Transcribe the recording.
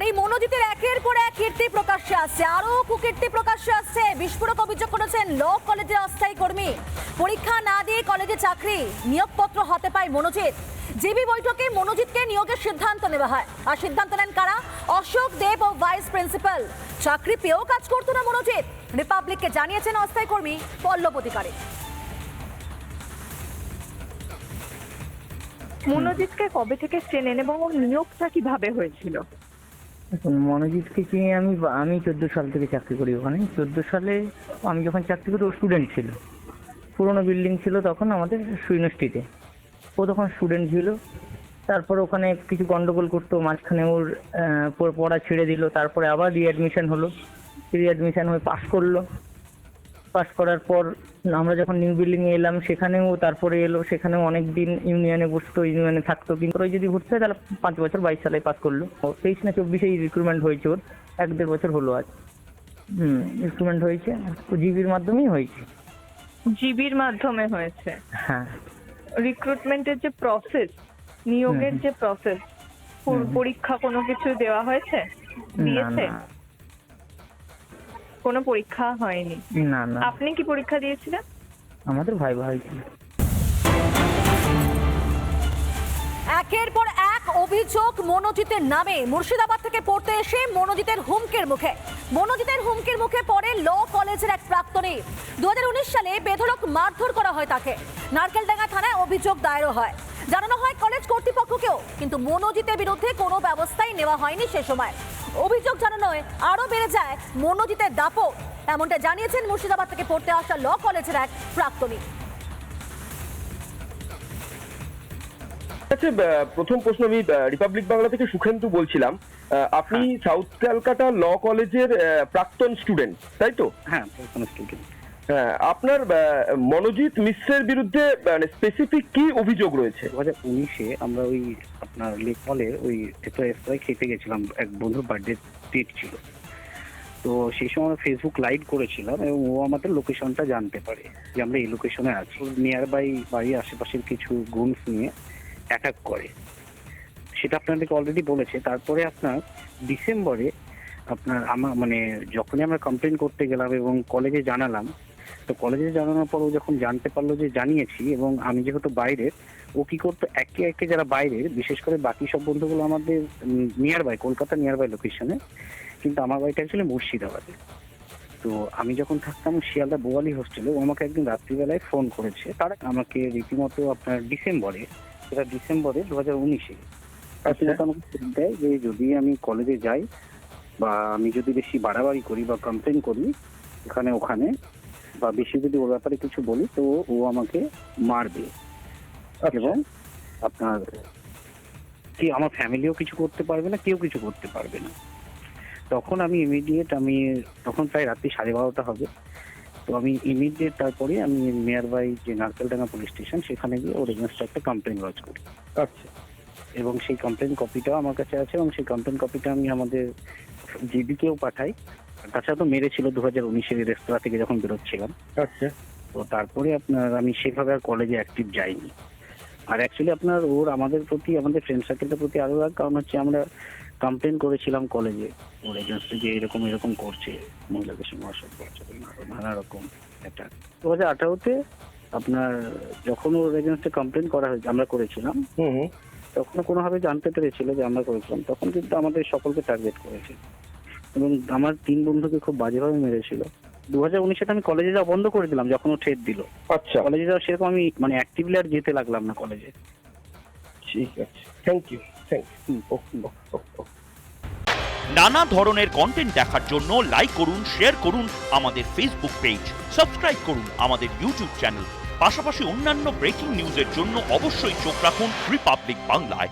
আর এই মনোজিতের একের পর এক কীর্তি প্রকাশ্যে আসছে। আরও কুকীর্তি প্রকাশ্যে আসছে। বিস্ফোরক অভিযোগ করেছেন ল কলেজের অস্থায়ী কর্মী। পরীক্ষা না দিয়ে কলেজে চাকরি, নিয়োগপত্র হতে পায় মনোজিৎ। জিবি বৈঠকে মনোজিৎকে নিয়োগের সিদ্ধান্ত নেওয়া হয়। আর সিদ্ধান্ত নেন কারা? অশোক দেব ও ভাইস প্রিন্সিপাল। চাকরি পেয়েও কাজ করতো না মনোজিৎ। রিপাবলিককে জানিয়েছেন অস্থায়ী কর্মী পল্লব অধিকারী। মনোজিৎকে কবে থেকে চেনেন এবং ওর নিয়োগটা কীভাবে হয়েছিল? এখন মনোজিৎকে চিনি আমি আমি চোদ্দ সাল থেকে চাকরি করি ওখানে। চোদ্দ সালে আমি যখন চাকরি করি, ও স্টুডেন্ট ছিল। পুরোনো বিল্ডিং ছিল তখন আমাদের ইউনিভার্সিটিতে। ও তখন স্টুডেন্ট ছিল। তারপর ওখানে কিছু গন্ডগোল করতো, মাঝখানে ওর পড়া ছেড়ে দিল। তারপরে আবার রিঅ্যাডমিশন হলো। রিঅ্যাডমিশন হয়ে পাশ করল। পাস করার পর আমরা যখন নিউ বিল্ডিং এ এলাম সেখানেও তারপরে এলো সেখানেও অনেক দিন ইউনিয়নে বসতো ইউনিয়নে থাকতো। কিন্তু ওই যদি ভর্তি হয় তাহলে পাঁচ বছর বাইশ সালে পাস করল। তেইশ না চব্বিশেই রিক্রুটমেন্ট হয়েছে ওর। এক দেড় বছর হলো আজ। হুম রিক্রুটমেন্ট হয়েছে। জিবির মাধ্যমেই হয়েছে। জিবির মাধ্যমে হয়েছে। হ্যাঁ। রিক্রুটমেন্টের যে প্রসেস নিয়োগের যে প্রসেস পরীক্ষা কোনো কিছু দেওয়া হয়েছে? দিয়েছে? কোনো পরীক্ষা হয়নি। না না। আপনি কি পরীক্ষা দিয়েছিলেন? আমাদের ভাই ভাই একের পর এক অভিযোগ মনোজিতের নামে। মুর্শিদাবাদ থেকে পড়তে এসে মনোজিতের হুমকির মুখে। মনোজিতের হুমকির মুখে পড়ে ল কলেজের এক প্রাক্তনী। দু সালে বেধরক মারধর করা হয় তাকে। নারকেলডাঙ্গা থানায় অভিযোগ দায়েরও হয়। জানানো হয় কলেজ কর্তৃপক্ষকেও কিন্তু মনোজিতের বিরুদ্ধে কোনো ব্যবস্থাই নেওয়া হয়নি সে সময়। অভিযোগ জানানোয় আরও বেড়ে যায় মনোজিতের দাপট। এমনটা জানিয়েছেন মুর্শিদাবাদ থেকে পড়তে আসা ল কলেজের এক প্রাক্তনী। আচ্ছা প্রথম প্রশ্ন আমি রিপাবলিক বাংলা থেকে সুখেন্দু বলছিলাম। আপনি সাউথ ক্যালকাটা ল কলেজের প্রাক্তন স্টুডেন্ট তাই তো? হ্যাঁ প্রাক্তন স্টুডেন্ট হ্যাঁ, আপনার মনোজিৎ মিশ্রের বিরুদ্ধে মানে স্পেসিফিক কি অভিযোগ রয়েছে? দু হাজার উনিশে আমরা ওই আপনার লেক হলের ওই ভেতরে খেতে গেছিলাম এক বন্ধুর বার্থডে ডেট ছিল। তো সেই সময় ফেসবুক লাইভ করেছিলাম এবং ও আমাদের লোকেশনটা জানতে পারে যে আমরা এই লোকেশনে আছি। নিয়ার বাই বাড়ির আশেপাশের কিছু গুনস নিয়ে অ্যাটাক করে। সেটা আপনাদেরকে অলরেডি বলেছে। তারপরে আপনার ডিসেম্বরে আপনার আমার মানে যখনই আমরা কমপ্লেন করতে গেলাম এবং কলেজে জানালাম তো কলেজে জানানোর পর ও যখন জানতে পারল যে জানিয়েছি এবং আমি যেহেতু বাইরের ও কি করতো একে একে যারা বাইরের বিশেষ করে বাকি সব বন্ধুগুলো আমাদের near by Kolkata near by লোকেশনে কিন্তু আমার বাড়িটা ছিল মুর্শিদাবাদে। তো আমি যখন থাকতাম শিয়ালদা বোয়ালি হোস্টেলে ও আমাকে একদিন রাত্রিবেলায় ফোন করেছে। তার আমাকে রীতিমতো আপনার ডিসেম্বরে সেটা ডিসেম্বরে দু হাজার উনিশে রীতিমতো আমাকে দেয় যে যদি আমি কলেজে যাই বা আমি যদি বেশি বাড়াবাড়ি করি বা কমপ্লেন করি এখানে ওখানে বা বেশি যদি ওর ব্যাপারে কিছু বলি তো ও আমাকে মারবে। এবং আপনার কি আমার ফ্যামিলিও কিছু করতে পারবে না কেউ কিছু করতে পারবে না। তখন আমি ইমিডিয়েট আমি তখন প্রায় রাত্রি সাড়ে বারোটা হবে। তো আমি ইমিডিয়েট তারপরে আমি নিয়ার বাই যে নারকেলডাঙ্গা পুলিশ স্টেশন সেখানে গিয়ে ওর এগেনস্টে একটা কমপ্লেন লজ করি। আচ্ছা। এবং সেই কমপ্লেন কপিটাও আমার কাছে আছে এবং সেই কমপ্লেন কপিটা আমি আমাদের জিবিকেও পাঠাই। তাছাড়া তো মেরেছিল দু হাজার উনিশের রেস্তোরাঁ থেকে যখন বেরোচ্ছিলাম। আচ্ছা। তো তারপরে আপনার আমি সেভাবে আর কলেজে অ্যাক্টিভ যাইনি। আর অ্যাকচুয়ালি আপনার ওর আমাদের প্রতি আমাদের ফ্রেন্ড সার্কেলের প্রতি আরও রাগ কারণ হচ্ছে আমরা কমপ্লেন করেছিলাম কলেজে ওর এগেনস্টে যে এরকম এরকম করছে মহিলাদের সঙ্গে আচরণ আরও নানা রকম একটা। দু হাজার আঠারোতে আপনার যখন ওর এগেনস্টে কমপ্লেন করা হয়েছে আমরা করেছিলাম। তখন কোনোভাবে জানতে পেরেছিল যে আমরা করেছিলাম। তখন কিন্তু আমাদের সকলকে টার্গেট করেছে। এবং আমার তিন বন্ধুকে খুব বাজেভাবে মেরেছিল। দু হাজার উনিশে আমি কলেজে যাওয়া বন্ধ করে দিলাম যখন ও ঠেট দিল। আচ্ছা। কলেজে যাওয়া সেরকম আমি মানে অ্যাক্টিভলি আর যেতে লাগলাম না কলেজে ঠিক আছে। থ্যাংক ইউ থ্যাংক ইউ নানা ধরনের কন্টেন্ট দেখার জন্য লাইক করুন শেয়ার করুন আমাদের ফেসবুক পেজ সাবস্ক্রাইব করুন আমাদের ইউটিউব চ্যানেল পাশাপাশি অন্যান্য ব্রেকিং নিউজের জন্য অবশ্যই চোখ রাখুন রিপাবলিক বাংলায়